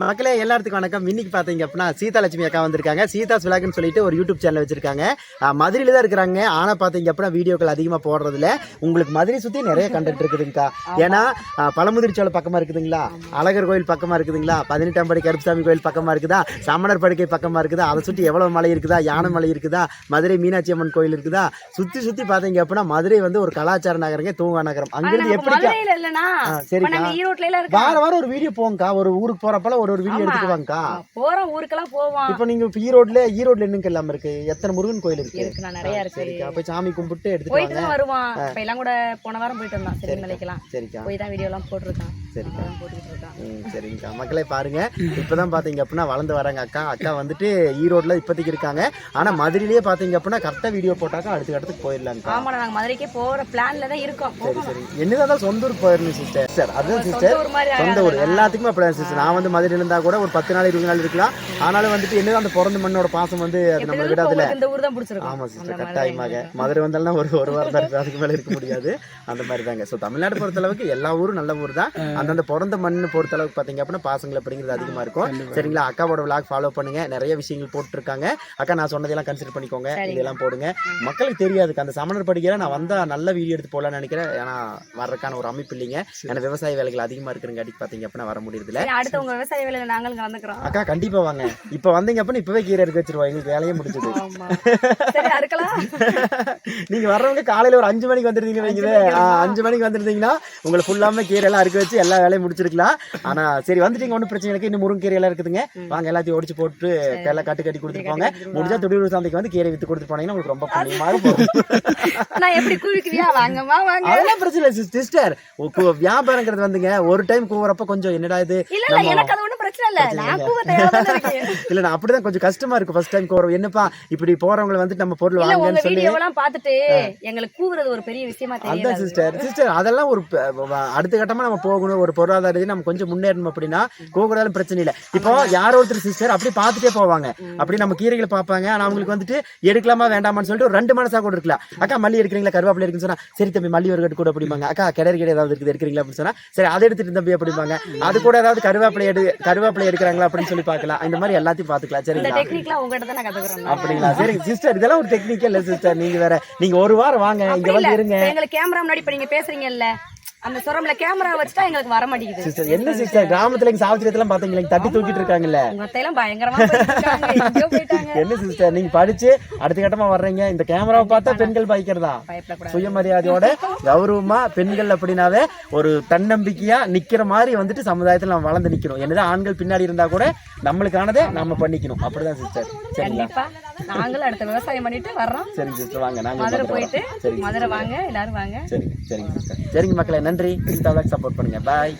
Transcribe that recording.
மக்களே எல்லாத்துக்கும் வணக்கம். இன்னைக்கு பாத்தீங்க அப்படின்னா சீதாலட்சுமி அக்கா வந்திருக்காங்க. சீதாஸ் விலாக்னு சொல்லிட்டு ஒரு யூடியூப் சேனல் வச்சிருக்காங்க. மதுரையில தான் இருக்கிறாங்க. ஆனா பாத்தீங்க அப்படின்னா வீடியோக்கள் அதிகமா போடுறதுல உங்களுக்கு மதுரை சுத்தி நிறைய கண்டென்ட் இருக்குதுங்கக்கா. ஏன்னா பழமுதிர்ச்சோலை பக்கமா இருக்குதுங்களா? அழகர் கோயில் பக்கமா இருக்குதுங்களா? பதினெட்டாம் படி கருப்புசாமி கோயில் பக்கமா இருக்குதா? சமணர் படுக்கை பக்கமா இருக்குதா? அதை சுற்றி எவ்வளவு மலை இருக்குதா? யானை மலை இருக்குதா? மதுரை மீனாட்சி அம்மன் கோயில் இருக்குதா? சுத்தி சுத்தி பாத்தீங்க அப்படின்னா மதுரை வந்து ஒரு கலாச்சார நகரங்க தூங்கா நகரம். அங்கிருந்து இப்ப சரிக்கா வார வாரம் ஒரு வீடியோ போங்கக்கா ஒரு ஊருக்கு போறப்பல ஒரு ஒரு வீடியோ ஆமா. எடுத்துட்டு வாங்கக்கா போறோம் ஊருக்கெல்லாம் போவோம். இப்போ நீங்க இப்ப ஈரோட்ல ஈரோட்ல என்னங்க எல்லாம் இருக்கு? எத்தனை முருகன் கோயில் இருக்கு? இருக்கு நான் நிறைய இருக்கு. சரிக்கா. போய் சாமி கும்பிட்டு எடுத்துட்டு போயிட்டு வருவோம். இப்ப எல்லாம் கூட போன வாரம் போயிட்டு வந்தோம் சிறுமலைக்கெல்லாம் சரிக்கா. போய் தான் வீடியோ எல்லாம் போட்டிருக்கான் சரிக்கா. ம் சரிங்கக்கா. மக்களே பாருங்க. இப்பதான் பாத்தீங்க அப்படின்னா வளர்ந்து வராங்க அக்கா. அக்கா வந்துட்டு ஈரோட்ல இப்போதைக்கு இருக்காங்க. ஆனா மதுரையிலேயே பாத்தீங்க அப்படின்னா கரெக்டா வீடியோ போட்டாக்கா அடுத்த இடத்துக்கு போயிடலாங்கக்கா ஆமாடா நாங்க மதுரைக்கே போற பிளான்ல தான் இருக்கோம். சரி சரி. என்னதான் சொந்த ஊர் போயிடணும் சிஸ்டர் சார் அதுதான் சிஸ்டர் சொந்த ஊர். எல்லாத்துக்குமே அப்படிதான் சிஸ்டர் நான் வந்து மதுரையில இருந்தா கூட ஒரு பத்து நாள் இருபது நாள் இருக்கலாம். ஆனாலும் வந்துட்டு என்னதான் அந்த பிறந்த மண்ணோட பாசம் வந்து அது இருந்தாலும் விடாதுல. இந்த ஊர் தான் பிடிச்சிருக்கும்? ஆமா அந்த சிஸ்டர் மாதிரி தான். கட்டாயமாக. மதுரை வந்தாலும் ஒரு ஒரு வாரம் தான் இருக்கு அதுக்கு மேல இருக்க முடியாது. அந்த மாதிரி தாங்க ஸோ தமிழ்நாடு பொறுத்த அளவுக்கு எல்லா ஊரும் நல்ல ஊர் தான். அந்தந்த பிறந்த மண் பொறுத்த அளவுக்கு பாத்தீங்க அப்படின்னா பாசங்கள் அப்படிங்கிறது அதிகமா இருக்கும். சரிங்களா? அக்காவோட விளாக் ஃபாலோ பண்ணுங்க. நிறைய விஷயங்கள் போட்டுருக்காங்க. அக்கா நான் சொன்னதெல்லாம் கன்சிடர் பண்ணிக்கோங்க. இதெல்லாம் போடுங்க. மக்களுக்கு தெரியாதுக்கு அந்த சமணர் படிக்கிற நான் வந்தா நல்ல வீடியோ எடுத்து போடலாம்னு நினைக்கிறேன். ஏன்னா வர்றதுக்கான ஒரு அமைப்பு இல்லைங்க. ஏன்னா விவசாய வேலைகள் அதிகமா இருக்கிறங்காட்டி பாத்தீங்க அப்படின்னா வர முடியறதில்ல. அடுத்து உங்க விவசாய வேலையில நாங்களும் கலந்துக்கிறோம். அக்கா கண்டிப்பா வாங்க. இப்ப வந்தீங்க அப்படின்னா இப்பவே கீரை எடுக்க வச்சிருவா எங்களுக்கு வேலையே முடிஞ்சது. ஆமா. சரி அறுக்கலாம். நீங்க வர்றவங்க காலையில ஒரு அஞ்சு மணிக்கு வந்துருந்தீங்க வைங்களே ஆ, அஞ்சு மணிக்கு வந்திருந்தீங்கன்னா உங்களை ஃபுல்லாம கீரை எல்லாம் அறுக்க வச்சு எல்லா வேலையும் முடிச்சிருக்கலாம். ஆனா சரி வந்துட்டீங்க ஒன்றும் பிரச்சனை இருக்கு இன்னும் முருங்கீரை எல்லாம் இருக்குதுங்க. வாங்க எல்லாத்தையும் ஒடிச்சு போட்டு எல்லாம் கட்டு கட்டி கொடுத்துட்டு போங்க. முடிஞ்சா துடியூர் சந்தைக்கு வந்து கீரை வித்து கொடுத்து போனீங்கன்னா உங்களுக்கு ரொம்ப புண்ணியமாக போகும் வாங்க அதெல்லாம் பிரச்சனை இல்லை சிஸ்டர் வியாபாரங்கிறது வந்துங்க. ஒரு டைம் கூவுறப்ப கொஞ்சம் என்னடா இது? பிரச்சனை இல்ல. இல்ல. நான் அப்படிதான் கொஞ்சம் கஷ்டமா இருக்கும். ஃபர்ஸ்ட் டைம் கூறோம் என்னப்பா இப்படி போறவங்களை வந்து நம்ம பொருள் வாங்கன்னு சொல்லி. வீடியோ எல்லாம் பாத்துட்டு எங்களுக்கு கூவுறது ஒரு பெரிய விஷயமா அதான் தெரியல சிஸ்டர் சிஸ்டர் அதெல்லாம் ஒரு அடுத்த கட்டமா நம்ம போகணும். ஒரு பொருளாதார ரீதியா நம்ம கொஞ்சம் முன்னேறணும் அப்படின்னா போகிறதாலும் பிரச்சனை இல்லை. இப்போ யாரோ ஒருத்தர் சிஸ்டர் அப்படி பார்த்துட்டே போவாங்க. அப்படி நம்ம கீரைகளை பார்ப்பாங்க. ஆனா அவங்களுக்கு வந்துட்டு எடுக்கலாமா வேண்டாமான்னு சொல்லிட்டு ஒரு ரெண்டு மனசா கூட இருக்கலாம். அக்கா மல்லி எடுக்கிறீங்களா? கருவேப்பிலை இருக்குன்னு சொன்னா சரி தம்பி மல்லி ஒரு கட்டு கூட அப்படிம்பாங்க. அக்கா கிடறு கிடை ஏதாவது இருக்குது எடுக்கிறீங்களா? அப்படின்னு சொன்னா சரி அதை எடுத்துட்டு தம்பி அப்படிம்பாங்க. அது கூட ஏதாவது கருவேப்பிலை எடு கருவேப்பிலை எடுக்கிறாங்களா அப்படின்னு சொல்லி பார்க்கலாம். இந்த மாதிரி எல்லாத்தையும் பார்த்துக்கலாம். சரிங்களா? அப்படிங்களா? சரி சிஸ்டர் இதெல்லாம் ஒரு டெக்னிக்கே இல்லை சிஸ்டர் நீங்க வேற நீங்க ஒரு வாரம் வாங்க. இங்க வந்து இருங்க. எங்களுக்கு கேமரா முன்னாடி இப்ப நீங்க பேசுறீங்கல்ல. அந்த சுரம்ல கேமரா வச்சுட்டா எங்களுக்கு வர மாட்டேங்குது. சிஸ்டர் என்ன சிஸ்டர்? கிராமத்துல இங்க சாவித்திரத்தெல்லாம் பாத்தீங்களா? தட்டி தூக்கிட்டு இருக்காங்கல்ல. உங்க அத்தையெல்லாம் பயங்கரமா என்ன சிஸ்டர்? நீங்க படிச்சு அடுத்த கட்டமா வர்றீங்க. இந்த கேமராவை பார்த்தா பெண்கள் பாய்க்கிறதா? சுயமரியாதையோட கௌரவமா பெண்கள் அப்படின்னாவே ஒரு தன்னம்பிக்கையா நிக்கிற மாதிரி வந்துட்டு சமுதாயத்துல நம்ம வளர்ந்து நிக்கணும் என்னதான் ஆண்கள் பின்னாடி இருந்தா கூட நம்மளுக்கானதை நம்ம பண்ணிக்கணும். அப்படிதான் சிஸ்டர். சரிங்களா? நாங்களும் அடுத்த விவசாயம் பண்ணிட்டு வர்றோம். சரிங்க சிஸ்டர் வாங்க. நாங்க மதுரை போயிட்டு மதுரை வாங்க எல்லாரும் வாங்க. சரிங்க சரிங்க சிஸ்டர் சரிங்க மக்களே நன்றி. சப்போர்ட் பண்ணுங்க. பாய்